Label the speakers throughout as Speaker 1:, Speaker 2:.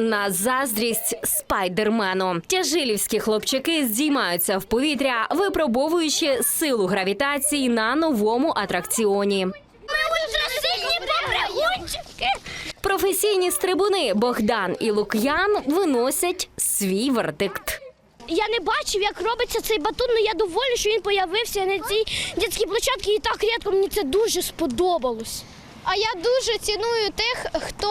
Speaker 1: на заздрість спайдермену. Тяжилівські хлопчаки здіймаються в повітря, випробовуючи силу гравітації на новому атракціоні.
Speaker 2: Ми вже сильні попригунчики.
Speaker 1: Професійні стрибуни Богдан і Лук'ян виносять свій вердикт.
Speaker 2: Я не бачив, як робиться цей батут, але я довольна, що він появився на цій дитячій площадці і так рідко. Мені це дуже сподобалось.
Speaker 3: А я дуже ціную тих, хто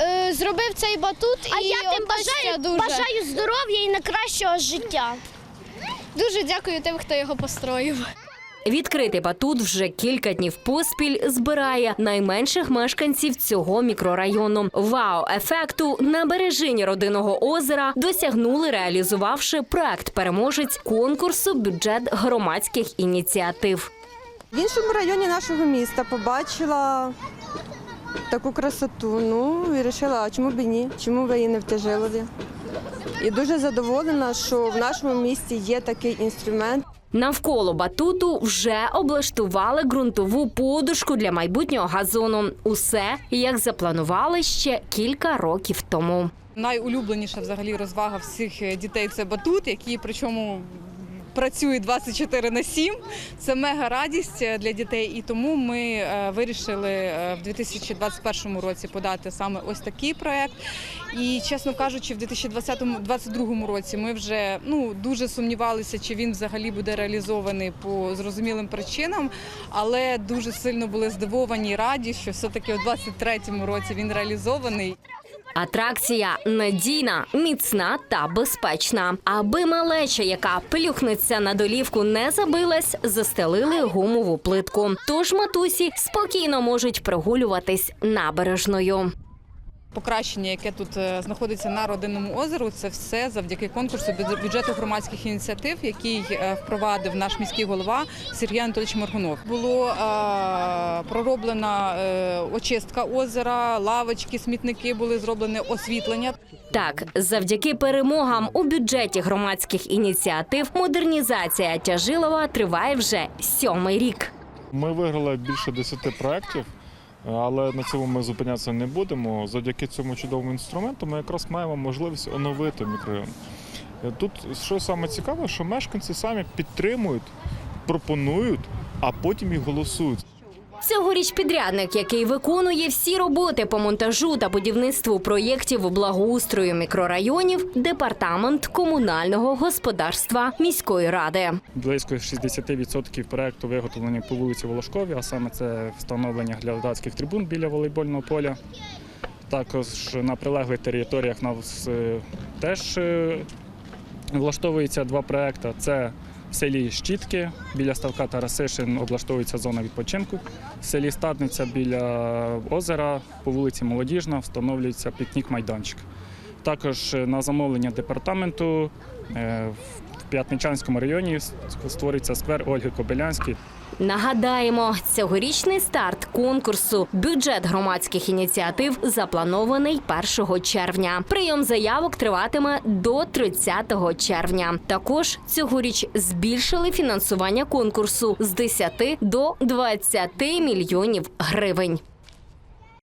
Speaker 3: е, зробив цей батут.
Speaker 2: А
Speaker 3: і
Speaker 2: я тим бажаю,
Speaker 3: дуже.
Speaker 2: бажаю здоров'я і найкращого життя.
Speaker 3: Дуже дякую тим, хто його построїв.
Speaker 1: Відкритий батут вже кілька днів поспіль збирає найменших мешканців цього мікрорайону. Вау-ефекту на бережині родинного озера досягнули, реалізувавши проект переможець конкурсу бюджет громадських ініціатив.
Speaker 4: В іншому районі нашого міста побачила таку красоту. Ну і вирішила, а чому б і ні? Чому ви її не в Тяжилові? І дуже задоволена, що в нашому місті є такий інструмент.
Speaker 1: Навколо батуту вже облаштували ґрунтову подушку для майбутнього газону. Усе як запланували ще кілька років тому.
Speaker 5: Найулюбленіша взагалі розвага всіх е, дітей це батут, який причому працює 24 на 7. Це мега радість е, для дітей. І тому ми е, вирішили е, в 2021 році подати саме ось такий проект. І чесно кажучи, в 2022 році ми вже ну дуже сумнівалися, чи він взагалі буде реалізований по зрозумілим причинам, але дуже сильно були здивовані і раді, що все-таки у 2023 році він реалізований.
Speaker 1: Атракція надійна, міцна та безпечна. Аби малеча, яка плюхнеться на долівку, не забилась, застелили гумову плитку. Тож матусі спокійно можуть прогулюватись набережною.
Speaker 5: Покращення, яке тут е, знаходиться на родинному озеру, це все завдяки конкурсу бюдж- бюджету громадських ініціатив, який е, впровадив наш міський голова Сергій Анатолійович Моргунов. Було е, пророблена очистка озера, лавочки, смітники були зроблені освітлення.
Speaker 1: Так, завдяки перемогам у бюджеті громадських ініціатив модернізація Тяжилова триває вже сьомий рік.
Speaker 6: Ми виграли більше 10 проєктів, але на цьому ми зупинятися не будемо. Завдяки цьому чудовому інструменту ми якраз маємо можливість оновити мікрорайон. Е, Тут що саме цікаве, що мешканці самі підтримують, пропонують, а потім і голосують.
Speaker 1: Цьогоріч підрядник, який виконує всі роботи по монтажу та будівництву проєктів благоустрою мікрорайонів, департамент комунального господарства міської ради.
Speaker 7: Близько 60% проекту виготовлені по вулиці Волошкові, а саме це встановлення глядацьких трибун біля волейбольного поля. Також на прилеглих територіях нас е, теж е, влаштовуються два проекти. Це селі Щітки біля ставка Тарасишин облаштовується зона відпочинку. В селі Стадниця біля озера по вулиці Молодіжна встановлюється пікнік-майданчик. Також е, на замовлення департаменту е, в П'ятничанському районі створюється сквер Ольги Кобилянської.
Speaker 1: Нагадаємо, цьогорічний старт конкурсу бюджет громадських ініціатив запланований 1 червня. Прийом заявок триватиме до 30 червня. Також цьогоріч збільшили фінансування конкурсу з 10 до 20 мільйонів гривень.